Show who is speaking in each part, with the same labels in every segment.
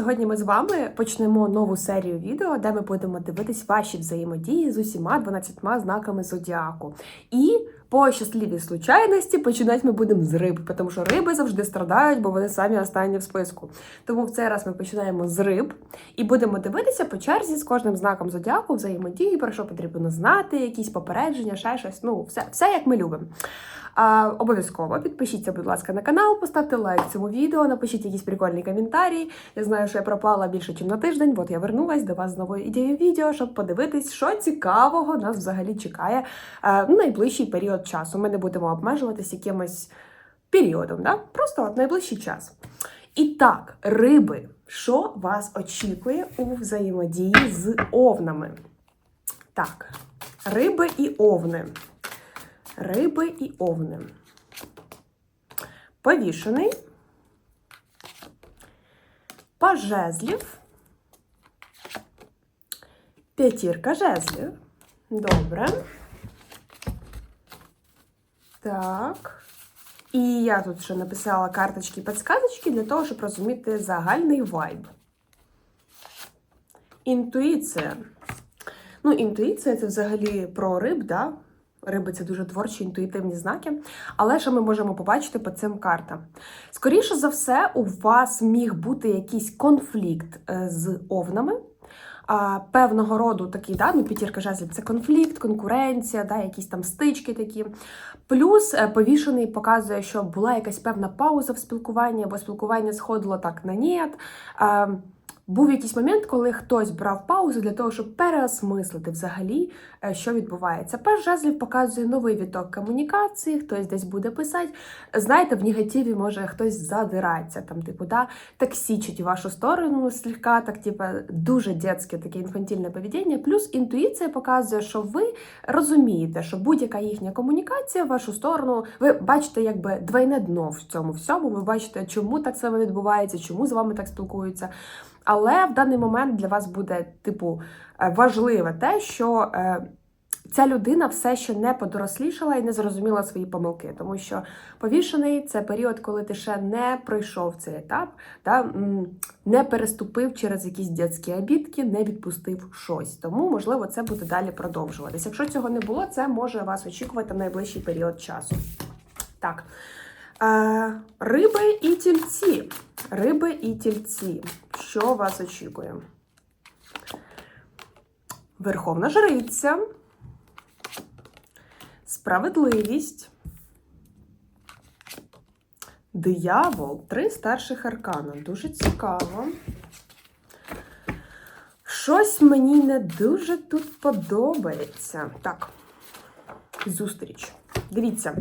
Speaker 1: Сьогодні ми з вами почнемо нову серію відео, де ми будемо дивитись ваші взаємодії з усіма 12 знаками зодіаку. І по щасливій случайності починати ми будемо з риб, тому що риби завжди страдають, бо вони самі останні в списку. Тому в цей раз ми починаємо з риб і будемо дивитися по черзі з кожним знаком зодіаку, взаємодії, про що потрібно знати, якісь попередження, ще щось. Ну, все, все як ми любимо. Обов'язково підпишіться, будь ласка, на канал, поставте лайк цьому відео, напишіть якісь прикольні коментарі. Я знаю, що я пропала більше, ніж на тиждень. От я вернулась до вас з новою ідеєю відео, щоб подивитись, що цікавого нас взагалі чекає е, в найближчий період часу. Ми не будемо обмежуватись якимось періодом, да? просто от найближчий час. І так, риби, що вас очікує у взаємодії з овнами? Так, риби і овни. Риби і овни. Повішений. Паж жезлів. П'ятірка жезлів. Добре. Так. І я тут ще написала карточки підсказочки для того, щоб розуміти загальний вайб. Інтуїція. Ну, інтуїція це взагалі про риб, да? Риби це дуже творчі, інтуїтивні знаки. Але що ми можемо побачити по цим картам? Скоріше за все, у вас міг бути якийсь конфлікт е, з овнами. Певного роду такий, да, ну, п'ятірка жезлів це конфлікт, конкуренція, да, якісь там стички такі. Плюс е, повішений показує, що була якась певна пауза в спілкуванні, або спілкування сходило так на ніяк. Був якийсь момент, коли хтось брав паузу для того, щоб переосмислити взагалі, е, що відбувається. Перш жезлів показує новий віток комунікації, хтось десь буде писати. Знаєте, в негативі може хтось задирається, там, типу, да, так січить вашу сторону слегка, так, типу, дуже дитяче таке інфантильне поведіння. Плюс інтуїція показує, що ви розумієте, що будь-яка їхня комунікація в вашу сторону, ви бачите, якби двойне дно в цьому всьому. Ви бачите, чому так саме відбувається, чому з вами так спілкуються. Але в даний момент для вас буде, типу, е, важливе те, що е, ця людина все ще не подорослішала і не зрозуміла свої помилки. Тому що повішений це період, коли ти ще не пройшов цей етап, м, не переступив через якісь дитячі обідки, не відпустив щось. Тому, можливо, це буде далі продовжуватися. Якщо цього не було, це може вас очікувати в найближчий період часу. Так. Риби і тільці. Риби і тільці. Що вас очікує? Верховна жриця. Справедливість. Диявол. Три старших аркана. Дуже цікаво. Щось мені не дуже тут подобається. Так, зустріч. Дивіться.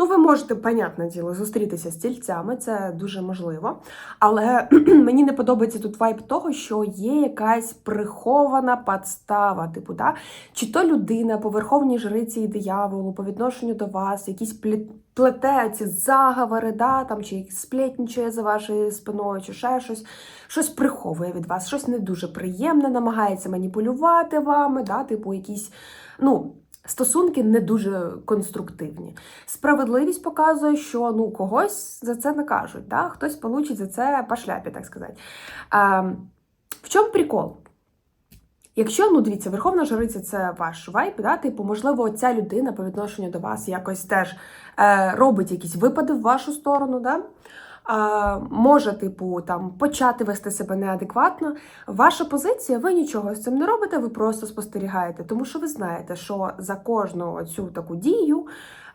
Speaker 1: Ну, ви можете, понятне діло, зустрітися з тільцями, це дуже можливо. Але мені не подобається тут вайб того, що є якась прихована подстава. Типу, да? чи то людина по верховній жриці і дияволу, по відношенню до вас, якісь плі- плете ці заговори, да? там, чи сплетничає за вашою спиною, чи ще щось, щось приховує від вас, щось не дуже приємне, намагається маніпулювати вами, да? типу, якісь. ну, Стосунки не дуже конструктивні. Справедливість показує, що ну когось за це накажуть, да? хтось получить за це по шляпі, так сказати. А, в чому прикол? Якщо, ну дивіться, Верховна Жриця це ваш вайб, да? типу, можливо, ця людина по відношенню до вас якось теж е, робить якісь випади в вашу сторону, да? Може, типу, там почати вести себе неадекватно. Ваша позиція, ви нічого з цим не робите, ви просто спостерігаєте, тому що ви знаєте, що за кожну цю таку дію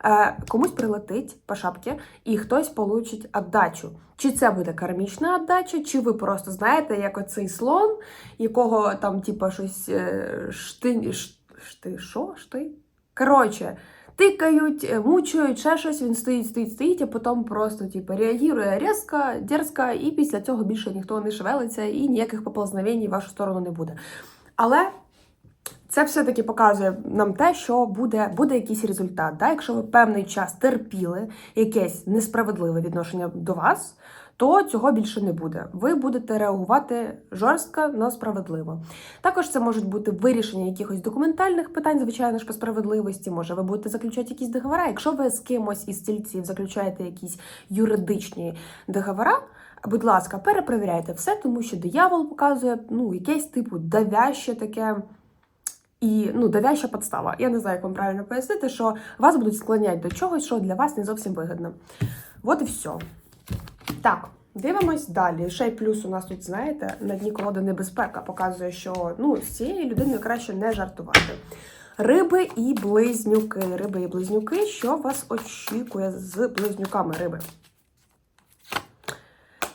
Speaker 1: е, комусь прилетить по шапці і хтось получить віддачу. Чи це буде кармічна віддача, чи ви просто знаєте, як оцей слон, якого там, типу, щось е, шти, шти, що? Шти? Коротше, тикають, е, мучають, ще щось, він стоїть, стоїть, стоїть, а потім просто типу, реагує різко, дерзко, і після цього більше ніхто не шевелиться і ніяких поползновень в вашу сторону не буде. Але це все-таки показує нам те, що буде, буде якийсь результат. Да? Якщо ви певний час терпіли якесь несправедливе відношення до вас, то цього більше не буде. Ви будете реагувати жорстко, але справедливо. Також це можуть бути вирішення якихось документальних питань, звичайно ж, по справедливості. Може, ви будете заключати якісь договори. Якщо ви з кимось із стільців заключаєте якісь юридичні договори, будь ласка, перепровіряйте все, тому що диявол показує ну, якесь типу давяще таке. І ну, давяща подстава. Я не знаю, як вам правильно пояснити, що вас будуть склоняти до чогось, що для вас не зовсім вигідно. От і все. Так, дивимось далі. Ще й плюс у нас тут, знаєте, на дні колоди небезпека показує, що ну, з цією людиною краще не жартувати. Риби і близнюки. Риби і близнюки. Що вас очікує з близнюками риби?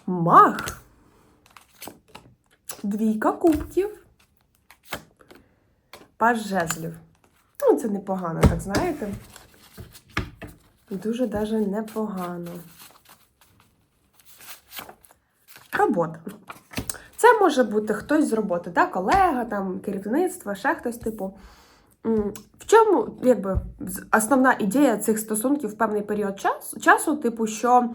Speaker 1: Мах. Двійка кубків. Паж жезлів. Ну, це непогано, так знаєте. Дуже даже непогано. Робота. Це може бути хтось з роботи, да? колега, там, керівництво, ще хтось, типу. В чому якби, основна ідея цих стосунків в певний період часу, часу, типу, що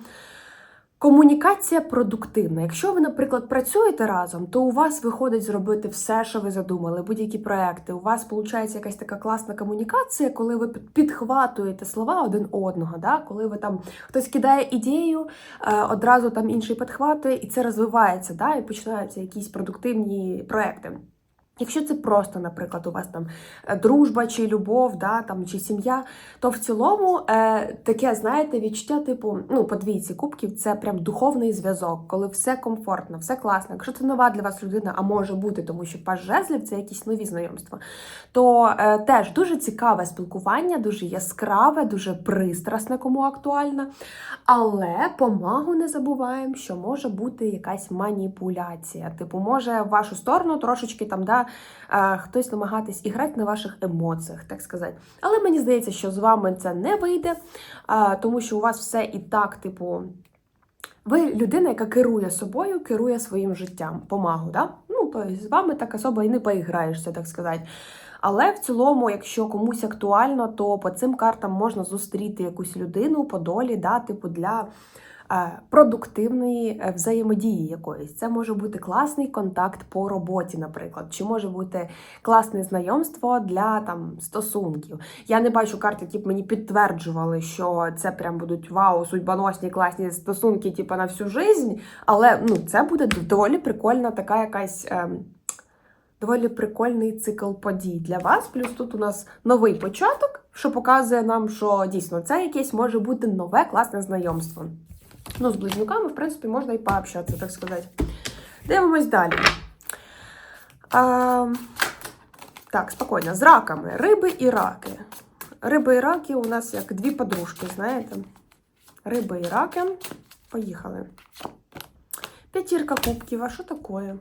Speaker 1: комунікація продуктивна. Якщо ви, наприклад, працюєте разом, то у вас виходить зробити все, що ви задумали, будь-які проекти. У вас виходить якась така класна комунікація, коли ви під- підхватуєте слова один одного, да? коли ви там хтось кидає ідею, е, одразу там інший підхватує, і це розвивається, да? і починаються якісь продуктивні проекти. Якщо це просто, наприклад, у вас там е, дружба чи любов, да, там, чи сім'я, то в цілому е, таке, знаєте, відчуття, типу, ну, по двійці кубків, це прям духовний зв'язок, коли все комфортно, все класно. Якщо це нова для вас людина, а може бути, тому що паж жезлів це якісь нові знайомства, то е, теж дуже цікаве спілкування, дуже яскраве, дуже пристрасне, кому актуальне. Але по магу не забуваємо, що може бути якась маніпуляція. Типу, може в вашу сторону трошечки там да, е, хтось намагатись іграти на ваших емоціях, так сказати. Але мені здається, що з вами це не вийде, тому що у вас все і так, типу. Ви людина, яка керує собою, керує своїм життям по магу, да? Ну, тобто з вами так особо і не поіграєшся, так сказати. Але в цілому, якщо комусь актуально, то по цим картам можна зустріти якусь людину по долі, да, типу для продуктивної е, взаємодії якоїсь. Це може бути класний контакт по роботі, наприклад, чи може бути класне знайомство для там стосунків. Я не бачу карт, які б мені підтверджували, що це прям будуть вау, судьбоносні класні стосунки, типу на всю жизнь. Але ну, це буде доволі прикольна така якась. ем, доволі прикольний цикл подій для вас. Плюс тут у нас новий початок, що показує нам, що дійсно це якесь може бути нове класне знайомство. Ну, з близнюками, в принципі, можна і пообщатися, так сказати. Дивимось далі. А, так, спокійно. З раками. Риби і раки. Риби і раки у нас як дві подружки, знаєте? Риби і раки. Поїхали. П'ятірка кубків, а що таке?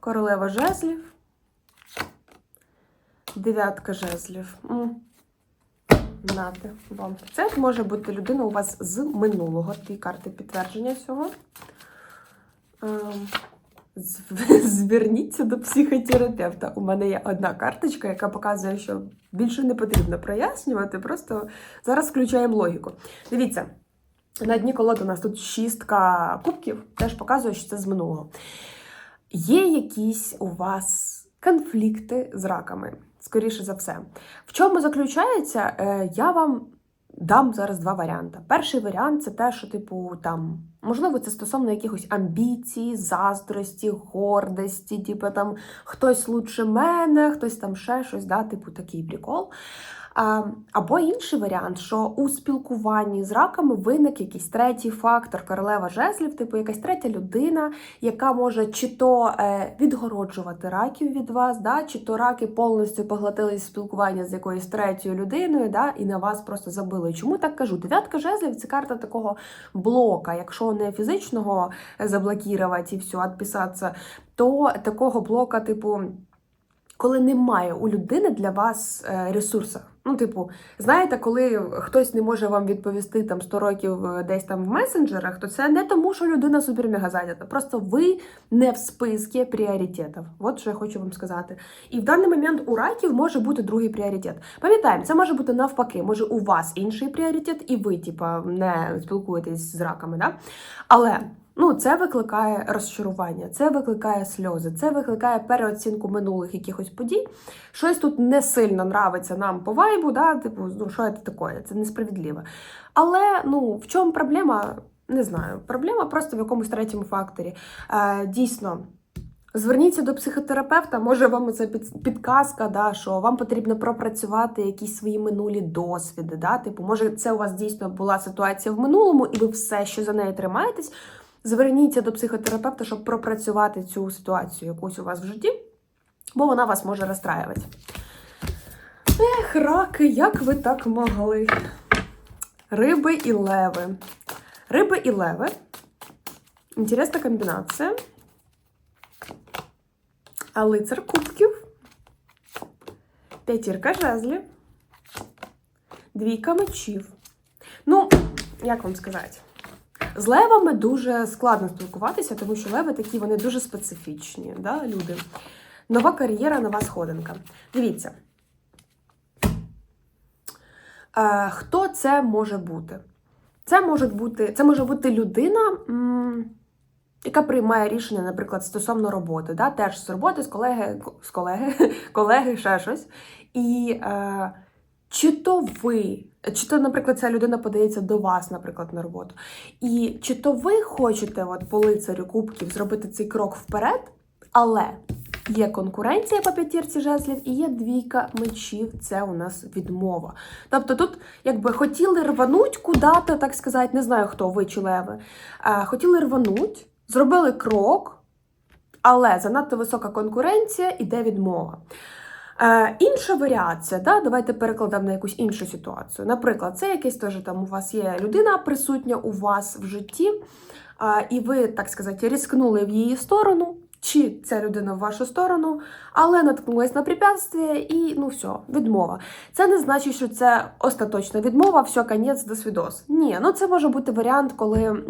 Speaker 1: Королева жезлів. Дев'ятка жезлів. Нате вам. Це може бути людина у вас з минулого. Дві карти підтвердження цього. Ем, Зверніться до психотерапевта. У мене є одна карточка, яка показує, що більше не потрібно прояснювати. Просто зараз включаємо логіку. Дивіться, на дні колоди у нас тут шістка кубків, теж показує, що це з минулого. Є якісь у вас конфлікти з раками, скоріше за все. В чому заключається? Е, Я вам дам зараз два варіанти. Перший варіант це те, що, типу, там, можливо, це стосовно якихось амбіцій, заздрості, гордості, типу там хтось лучше мене, хтось там ще щось, да, типу такий прикол. А, Або інший варіант, що у спілкуванні з раками виник якийсь третій фактор, королева жезлів, типу якась третя людина, яка може чи то е, відгороджувати раків від вас, да, чи то раки повністю поглотили спілкування з якоюсь третьою людиною, да, і на вас просто забили. Чому так кажу? Дев'ятка жезлів це карта такого блока. Якщо не фізичного заблокировать і все, відписатися, то такого блока, типу коли немає у людини для вас е, ресурсу. Ну, типу, знаєте, коли хтось не може вам відповісти там 100 років е, десь там в месенджерах, то це не тому, що людина супер-мега зайнята. Просто ви не в списку пріоритетів. От що я хочу вам сказати. І в даний момент у раків може бути другий пріоритет. Пам'ятаємо, це може бути навпаки, може у вас інший пріоритет, і ви, типа, не спілкуєтесь з раками, да? Але. Ну, це викликає розчарування, це викликає сльози, це викликає переоцінку минулих якихось подій. Щось тут не сильно нравиться нам по вайбу, да? типу, ну що це таке? Це несправедливо. Але ну, в чому проблема? Не знаю. Проблема просто в якомусь третьому факторі. Е, дійсно. Зверніться до психотерапевта, може вам це підказка, да, що вам потрібно пропрацювати якісь свої минулі досвіди. Да? Типу, може, це у вас дійсно була ситуація в минулому, і ви все, що за неї тримаєтесь, Зверніться до психотерапевта, щоб пропрацювати цю ситуацію якусь у вас в житті, бо вона вас може розстраювати. Ех, раки, як ви так могли? Риби і леви. Риби і леви. Інтересна комбінація. А лицар кубків. П'ятірка жезлів. Двійка мечів. Ну, як вам сказати? З левами дуже складно спілкуватися, тому що леви такі вони дуже специфічні, да, люди. Нова кар'єра, нова сходинка. Дивіться. Е, Хто це може бути? Це може бути це може бути людина, м, яка приймає рішення, наприклад, стосовно роботи. Да? Теж з роботи, з колеги, з колеги, колеги ще щось. І е, чи то ви, чи то, наприклад, ця людина подається до вас, наприклад, на роботу. І чи то ви хочете от, по лицарю кубків зробити цей крок вперед, але є конкуренція по п'ятірці жезлів і є двійка мечів, це у нас відмова. Тобто тут, якби хотіли рвануть куди-то, так сказати, не знаю хто, ви чи леви, хотіли рвануть, зробили крок, але занадто висока конкуренція, іде відмова. Е, Інша варіація, да, давайте перекладемо на якусь іншу ситуацію. Наприклад, це якесь теж там у вас є людина присутня у вас в житті, е, і ви, так сказати, різкнули в її сторону, чи ця людина в вашу сторону, але наткнулась на препятствие і ну все, відмова. Це не значить, що це остаточна відмова, все, конець до свідос. Ні, ну це може бути варіант, коли.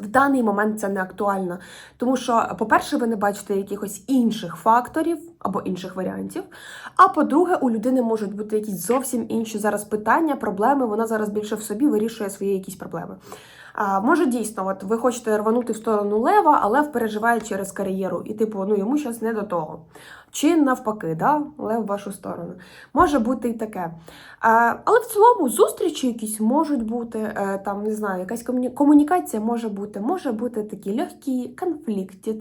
Speaker 1: В даний момент це не актуально, тому що, по-перше, ви не бачите якихось інших факторів або інших варіантів. А по-друге, у людини можуть бути якісь зовсім інші зараз питання, проблеми. Вона зараз більше в собі вирішує свої якісь проблеми. А, Може, дійсно, от ви хочете рванути в сторону лева, але переживає через кар'єру. І, типу, ну йому зараз не до того. Чи навпаки, да? лев в вашу сторону. Може бути і таке. Але в цілому зустрічі якісь можуть бути, е, там, не знаю, якась комуні- комунікація може бути, може бути такі легкі конфлікти.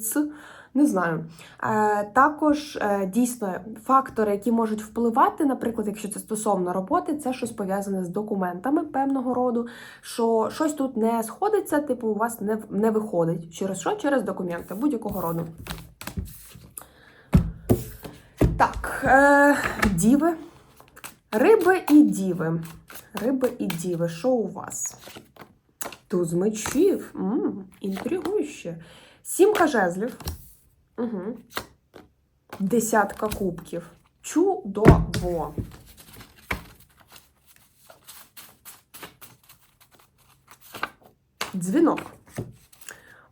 Speaker 1: Не знаю. Е, також е, дійсно фактори, які можуть впливати, наприклад, якщо це стосовно роботи, це щось пов'язане з документами певного роду, що щось тут не сходиться, типу, у вас не, не виходить. Через що? Через документи будь-якого роду. Так, е, діви. Риби і діви. Риби і діви. Що у вас? Туз мечів. Інтригующе. Сімка жезлів. Угу. Десятка кубків. Чудово. Дзвінок.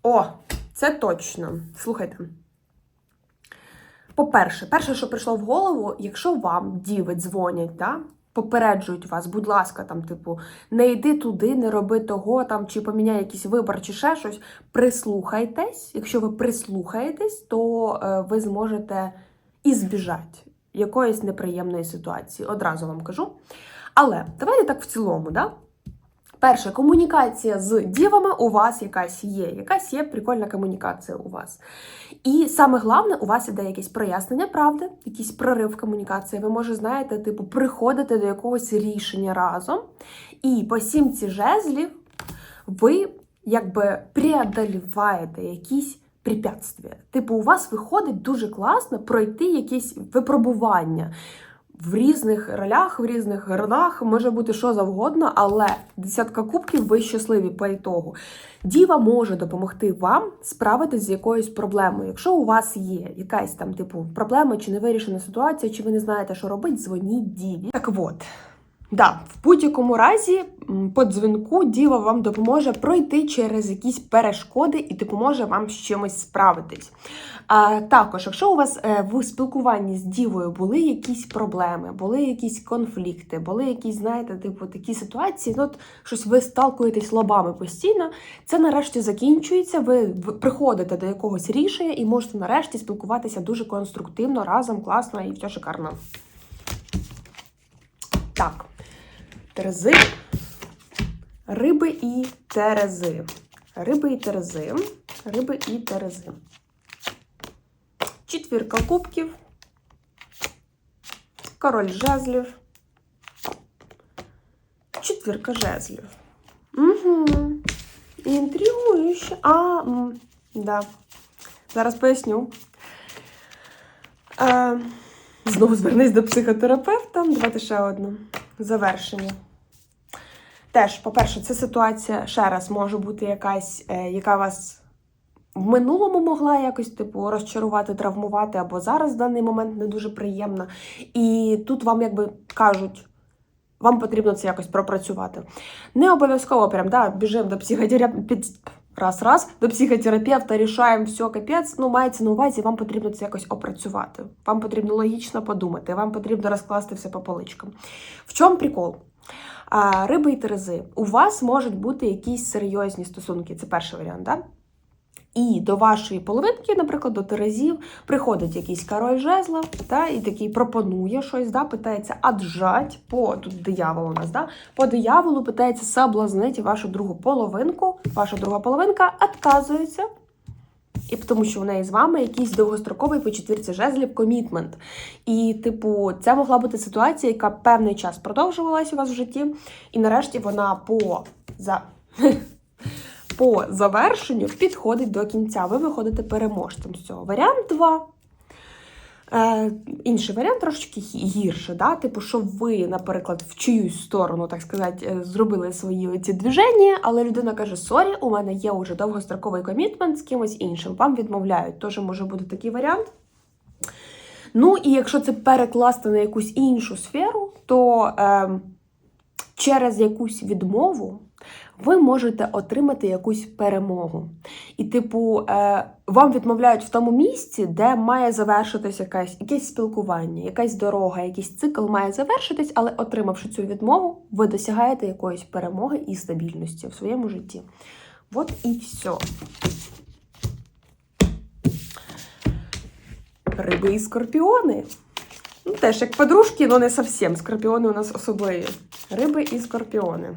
Speaker 1: О, це точно. Слухайте. По-перше, перше, що прийшло в голову, якщо вам діви дзвонять, да, попереджують вас, будь ласка, там, типу, не йди туди, не роби того, там, чи поміняй якийсь вибор, чи ще щось. Прислухайтесь. Якщо ви прислухаєтесь, то е, ви зможете і збіжати якоїсь неприємної ситуації. Одразу вам кажу. Але давайте так в цілому, да? Перше, комунікація з дівами у вас якась є, якась є прикольна комунікація у вас. І саме головне, у вас іде якесь прояснення правди, якийсь прорив комунікації. Ви може, знаєте, типу, приходите до якогось рішення разом. І по сімці жезлів ви якби преодоліваєте якісь препятствия. Типу, у вас виходить дуже класно пройти якісь випробування. В різних ролях, в різних родах може бути що завгодно, але десятка кубків ви щасливі по ітогу. Діва може допомогти вам справитись з якоюсь проблемою. Якщо у вас є якась там типу проблема чи невирішена ситуація, чи ви не знаєте, що робити, дзвоніть діві. Так от. Да, в будь-якому разі по дзвінку діва вам допоможе пройти через якісь перешкоди і допоможе вам з чимось справитись. А також, якщо у вас е, в спілкуванні з дівою були якісь проблеми, були якісь конфлікти, були якісь, знаєте, типу такі ситуації, ну от щось ви сталкуєтесь лобами постійно, це нарешті закінчується. Ви приходите до якогось рішення і можете нарешті спілкуватися дуже конструктивно, разом, класно і все шикарно. Так, терези, риби і терези. Риби і терези. Риби і терези. Четвірка кубків. Король жезлів. Четвірка жезлів. Угу. Інтригующе. А, да. Зараз поясню. Е, знову звернись до психотерапевта. Давайте ще одну. Завершення. Теж, по-перше, це ситуація ще раз може бути якась, е, яка вас в минулому могла якось типу розчарувати, травмувати, або зараз в даний момент не дуже приємна. І тут вам якби кажуть. Вам потрібно це якось пропрацювати. Не обов'язково прям да, біжимо до психотерапевта. Раз, раз, до психотерапевта рішаємо все, капець. Ну, мається на увазі, вам потрібно це якось опрацювати. Вам потрібно логічно подумати, вам потрібно розкласти все по поличкам. В чому прикол? А, риби і терези. У вас можуть бути якісь серйозні стосунки. Це перший варіант, да? І до вашої половинки, наприклад, до терезів, приходить якийсь король жезла, та, і такий пропонує щось, да, питається аджать по тут диявол у нас, да, по дияволу питається соблазнити вашу другу половинку. Ваша друга половинка відказується. І тому, що в неї з вами якийсь довгостроковий по четвірці жезлів комітмент. І, типу, це могла бути ситуація, яка певний час продовжувалась у вас в житті, і нарешті вона по за. По завершенню підходить до кінця. Ви виходите переможцем з цього. Варіант 2. Е, інший варіант трошечки гірше, да? типу, що ви, наприклад, в чиюсь сторону, так сказати, е, зробили свої ці движення, але людина каже: Сорі, у мене є вже довгостроковий комітмент з кимось іншим. Вам відмовляють. Теж може бути такий варіант. Ну, і якщо це перекласти на якусь іншу сферу, то е, через якусь відмову ви можете отримати якусь перемогу. І, типу, е, вам відмовляють в тому місці, де має завершитись якась, якесь спілкування, якась дорога, якийсь цикл має завершитись, але отримавши цю відмову, ви досягаєте якоїсь перемоги і стабільності в своєму житті. От і все. Риби і скорпіони. Ну, теж як подружки, але не зовсім. Скорпіони у нас особливі. Риби і скорпіони.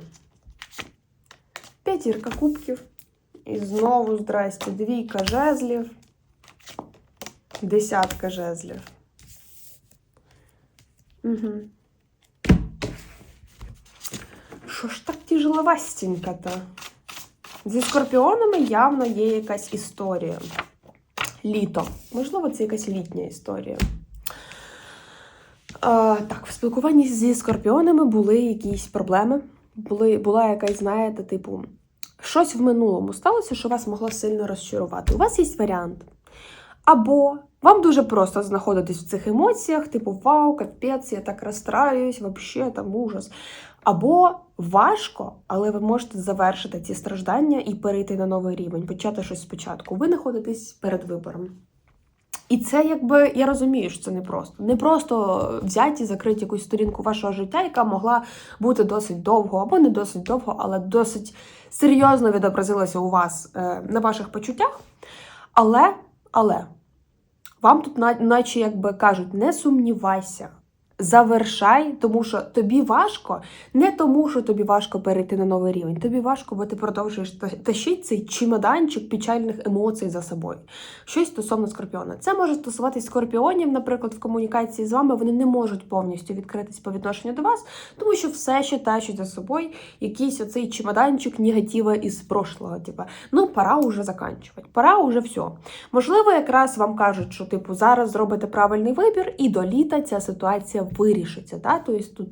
Speaker 1: П'ятірка кубків. І знову, здрасте, двійка жезлів. Десятка жезлів. Угу. Що ж так тяжеловастенько-то? Зі скорпіонами явно є якась історія. Літо. Можливо, це якась літня історія. А, так, в спілкуванні зі скорпіонами були якісь проблеми. Були, була якась, знаєте, типу, щось в минулому сталося, що вас могло сильно розчарувати. У вас є варіант. Або вам дуже просто знаходитись в цих емоціях, типу, вау, капець, я так розстраюсь, вообще там ужас. Або важко, але ви можете завершити ці страждання і перейти на новий рівень, почати щось спочатку. Ви знаходитесь перед вибором. І це якби я розумію, що це не просто. Не просто взяти і закрити якусь сторінку вашого життя, яка могла бути досить довго, або не досить довго, але досить серйозно відобразилася у вас е, на ваших почуттях. Але, але вам тут, на- наче якби кажуть, не сумнівайся. Завершай, тому що тобі важко, не тому, що тобі важко перейти на новий рівень. Тобі важко, бо ти продовжуєш та- тащити цей чемоданчик печальних емоцій за собою. Щось стосовно скорпіона. Це може стосуватись скорпіонів, наприклад, в комунікації з вами вони не можуть повністю відкритись по відношенню до вас, тому що все ще тащать за собою якийсь оцей чемоданчик негатива із прошлого. Типа, ну пора уже заканчувати, пора уже все. Можливо, якраз вам кажуть, що типу зараз зробите правильний вибір, і до літа ця ситуація вирішиться. Да? Тобто тут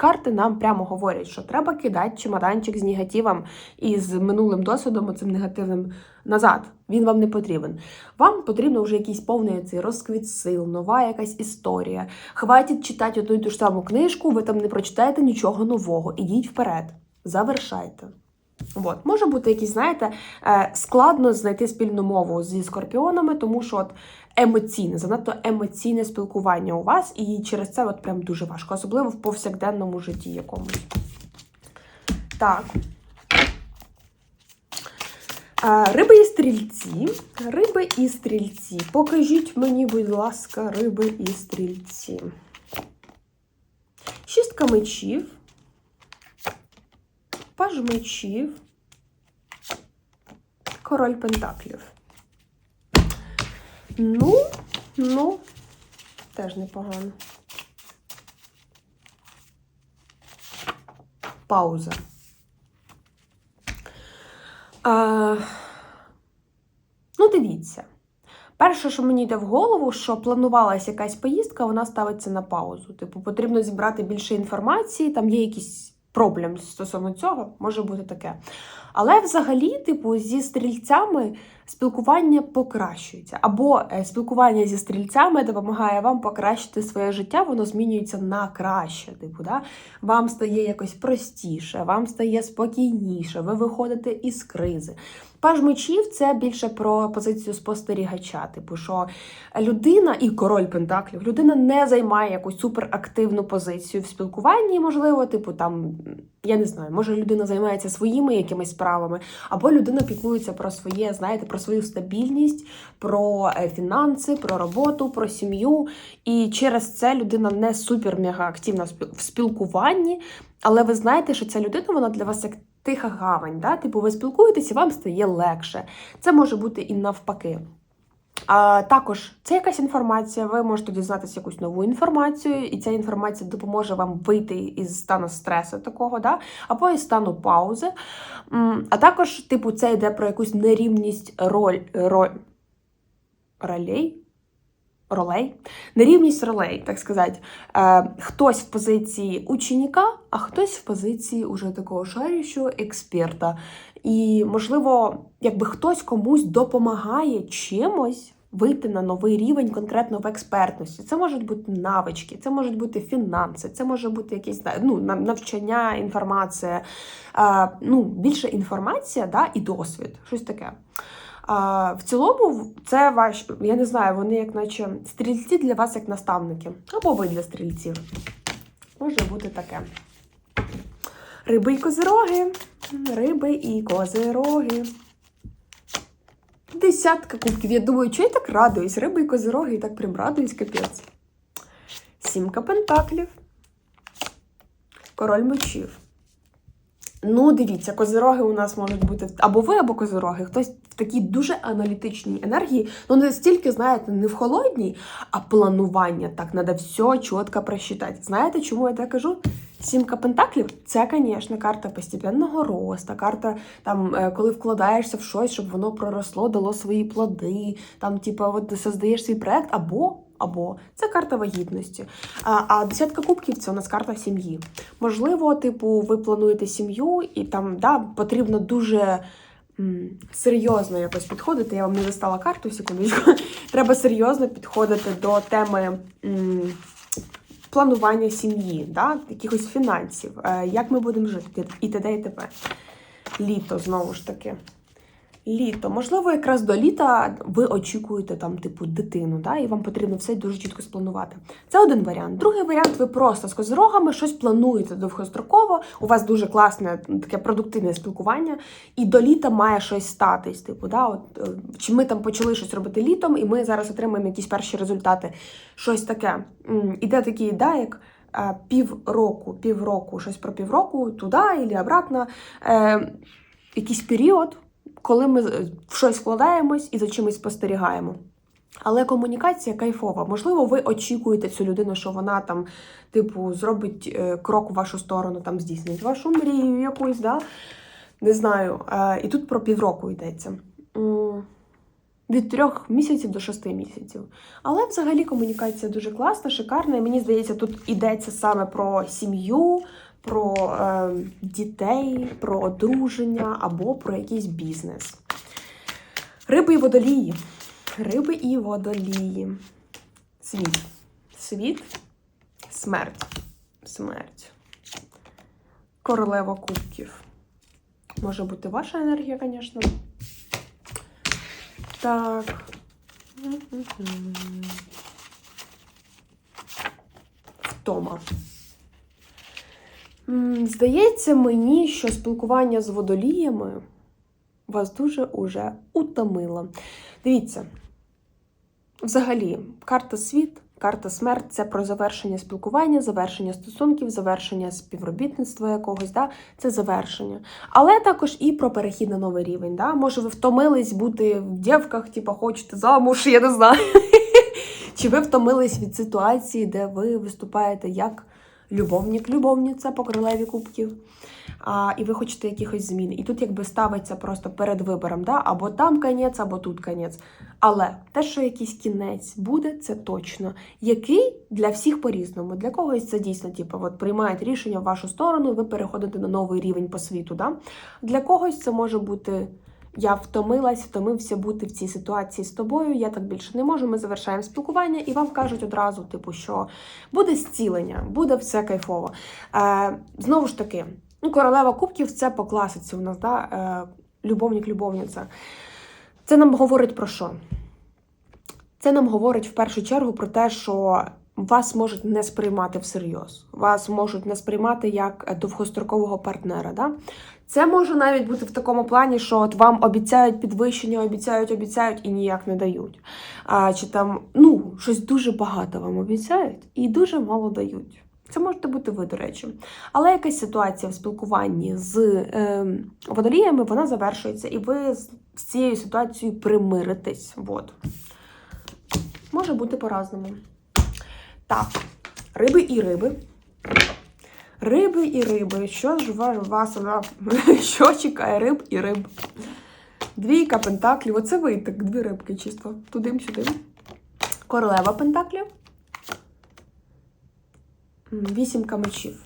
Speaker 1: карти нам прямо говорять, що треба кидати чемоданчик з негативом і з минулим досвідом, цим негативним назад. Він вам не потрібен. Вам потрібно вже якийсь повний цей розквіт сил, нова якась історія. Хватить читати одну і ту ж саму книжку, ви там не прочитаєте нічого нового. Ідіть вперед, завершайте. От. Може бути якісь, знаєте, е, складно знайти спільну мову зі скорпіонами, тому що от емоційне, занадто емоційне спілкування у вас, і через це от прям дуже важко, особливо в повсякденному житті якомусь. Так. Риби і стрільці. Риби і стрільці. Покажіть мені, будь ласка, риби і стрільці. Шістка мечів. Паж мечів. Король Пентаклів. Ну, ну, теж непогано. Пауза. А, ну, дивіться. Перше, що мені йде в голову, що планувалася якась поїздка, вона ставиться на паузу. Типу, потрібно зібрати більше інформації, там є якісь проблем стосовно цього, може бути таке. Але взагалі, типу, зі стрільцями спілкування покращується. Або е, спілкування зі стрільцями допомагає вам покращити своє життя, воно змінюється на краще. Типу, да? Вам стає якось простіше, вам стає спокійніше, ви виходите із кризи. Паж мечів це більше про позицію спостерігача, типу, що людина і король пентаклів, людина не займає якусь суперактивну позицію в спілкуванні, можливо, типу там, я не знаю, може людина займається своїми якимись справами, або людина піклується про своє, знаєте, про свою стабільність, про е, фінанси, про роботу, про сім'ю. І через це людина не супер-мега активна в спілкуванні. Але ви знаєте, що ця людина вона для вас як тиха гавань. Да? Типу, ви спілкуєтесь і вам стає легше. Це може бути і навпаки. А також це якась інформація, ви можете дізнатися якусь нову інформацію, і ця інформація допоможе вам вийти із стану стресу такого, да? або із стану паузи. А також, типу, це йде про якусь нерівність роль, роль, ролей. Ролей, нерівність ролей, так сказати. Е, хтось в позиції ученика, а хтось в позиції уже такого шарющого експерта. І, можливо, якби хтось комусь допомагає чимось вийти на новий рівень конкретно в експертності. Це можуть бути навички, це можуть бути фінанси, це може бути якісь ну, навчання, інформація, е, ну, більше інформація да, і досвід, щось таке. В цілому, це ваш, я не знаю, вони як наче стрільці для вас як наставники, або ви для стрільців. Може бути таке. Риби і козироги. Риби і козироги. Десятка кубків. Я думаю, чого я так радуюсь? Риби і козироги, і так прям радуюсь, капець. Сімка пентаклів. Король мечів. Ну, дивіться, козироги у нас можуть бути або ви, або козироги. Хтось такій дуже аналітичній енергії. Ну, не стільки, знаєте, не в холодній, а планування. Так, треба все чітко просчитати. Знаєте, чому я так кажу? Сімка пентаклів це, звісно, карта постепенного росту, карта там, е, коли вкладаєшся в щось, щоб воно проросло, дало свої плоди. Там, типу, от создаєш свій проект, або або це карта вагітності. А, а десятка кубків це у нас карта сім'ї. Можливо, типу, ви плануєте сім'ю, і там да, потрібно дуже серйозно якось підходити. Я вам не застала карту, секундочку. Треба серйозно підходити до теми. Планування сім'ї, да? якихось фінансів, е, як ми будемо жити, і т.д. і т.п. Літо знову ж таки. Літо. Можливо, якраз до літа ви очікуєте там, типу, дитину, да? і вам потрібно все дуже чітко спланувати. Це один варіант. Другий варіант, ви просто з козирогами щось плануєте довгостроково. У вас дуже класне таке продуктивне спілкування, і до літа має щось статись. Типу, да? От, е, чи ми там почали щось робити літом, і ми зараз отримаємо якісь перші результати. Щось таке. Іде такий, да, як. е, Півроку, півроку, щось про півроку, туди і обратно. Е, якийсь період, коли ми в щось вкладаємось і за чимось спостерігаємо. Але комунікація кайфова. Можливо, ви очікуєте цю людину, що вона там, типу, зробить е, крок у вашу сторону, там здійснить вашу мрію якусь, да? Не знаю. Е, і тут про півроку йдеться. Від трьох місяців до шести місяців. Але взагалі комунікація дуже класна, шикарна. І мені здається, тут йдеться саме про сім'ю, про е, дітей, про одруження або про якийсь бізнес. Риби і водолії. Риби і водолії. Світ. Світ. Смерть. Смерть. Королева кубків. Може бути ваша енергія, звісно. Так. Втома. Здається мені, що спілкування з водоліями вас дуже уже утомило. Дивіться, взагалі, карта світ, карта смерть це про завершення спілкування, завершення стосунків, завершення співробітництва якогось, да? це завершення. Але також і про перехід на новий рівень. Да? Може, ви втомились бути в дівках, типу, хочете замуж, я не знаю. Чи ви втомились від ситуації, де ви виступаєте як любовник, любовниця по королеві кубків, а, і ви хочете якихось змін. І тут якби ставиться просто перед вибором, да? або там конець, або тут конець. Але те, що якийсь кінець буде, це точно. Який для всіх по-різному. Для когось це дійсно, типу, от приймають рішення в вашу сторону, і ви переходите на новий рівень по світу. Да? Для когось це може бути. Я втомилась, втомився бути в цій ситуації з тобою. Я так більше не можу. Ми завершаємо спілкування, і вам кажуть одразу, типу, що буде зцілення, буде все кайфово. Е, знову ж таки, ну, королева кубків це по класиці у нас, да? е, любовник-любовниця. Це нам говорить про що? Це нам говорить в першу чергу про те, що вас можуть не сприймати всерйоз, вас можуть не сприймати як довгострокового партнера. Да? Це може навіть бути в такому плані, що от вам обіцяють підвищення, обіцяють, обіцяють і ніяк не дають. А, Чи там ну, щось дуже багато вам обіцяють і дуже мало дають. Це можете бути ви, до речі. Але якась ситуація в спілкуванні з е, водоліями вона завершується, і ви з, цією ситуацією примиритесь. Вот. Може бути по-разному. Так, риби і риби. Риби і риби. Що ж ва- вас? Що чекає риб і риб? Двійка пентаклів. Оце ви так, дві рибки чисто. Туди-сюди. Королева пентаклів. Вісімка мечів.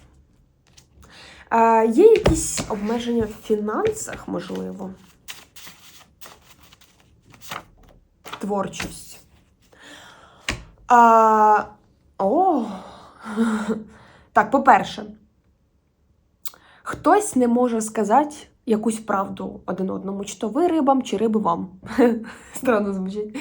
Speaker 1: А, є якісь обмеження в фінансах, можливо. Творчість. А, о. Так, по-перше, хтось не може сказати якусь правду один одному, чи то ви рибам, чи риби вам. Странно звучить.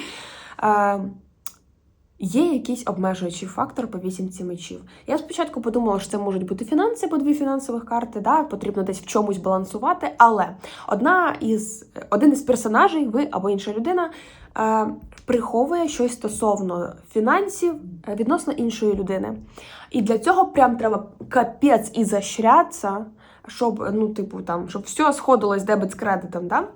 Speaker 1: Є якийсь обмежуючий фактор по вісімці мечів. Я спочатку подумала, що це можуть бути фінанси, бо дві фінансових карти, да, потрібно десь в чомусь балансувати. Але одна із один із персонажей, ви або інша людина, е, приховує щось стосовно фінансів е, відносно іншої людини. І для цього прям треба капець і защрятися, щоб, ну, типу, там, щоб все сходилось дебет з кредитом, да?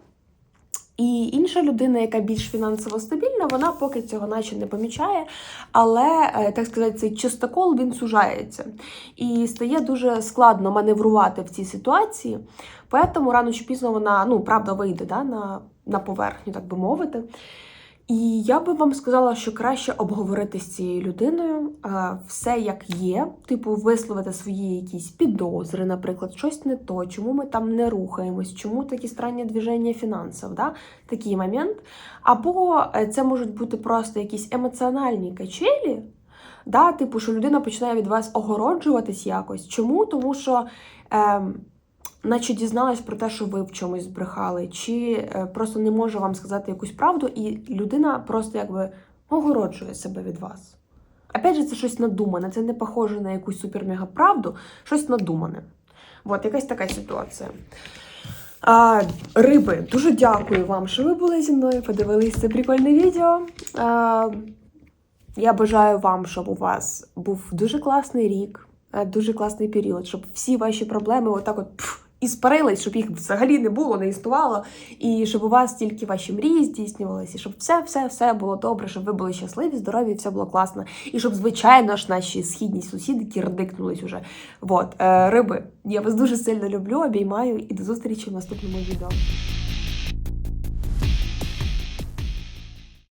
Speaker 1: І інша людина, яка більш фінансово стабільна, вона поки цього наче не помічає, але, е, так сказати, цей чистокол він сужається. І стає дуже складно маневрувати в цій ситуації. Тому рано чи пізно вона, ну, правда, вийде да, на, на поверхню, так би мовити. І я би вам сказала, що краще обговорити з цією людиною все як є, типу висловити свої якісь підозри, наприклад, щось не то, чому ми там не рухаємось, чому такі странні движення фінансів, да? такий момент. Або е, це можуть бути просто якісь емоціональні качелі, да? типу, що людина починає від вас огороджуватись якось. Чому? Тому що. Е, наче дізналась про те, що ви в чомусь збрехали, чи е, просто не може вам сказати якусь правду, і людина просто якби огороджує себе від вас. Опять же, це щось надумане, це не похоже на якусь супер-мега-правду, щось надумане. От, якась така ситуація. А, риби, дуже дякую вам, що ви були зі мною, подивилися це прикольне відео. А, я бажаю вам, щоб у вас був дуже класний рік, е, дуже класний період, щоб всі ваші проблеми отак от пф, і спарились, щоб їх взагалі не було, не існувало, і щоб у вас тільки ваші мрії здійснювалися, і щоб все, все, все було добре, щоб ви були щасливі, здорові, і все було класно. І щоб, звичайно ж, наші східні сусіди кірдикнулись уже. Вот, е, риби, я вас дуже сильно люблю, обіймаю і до зустрічі в наступному відео.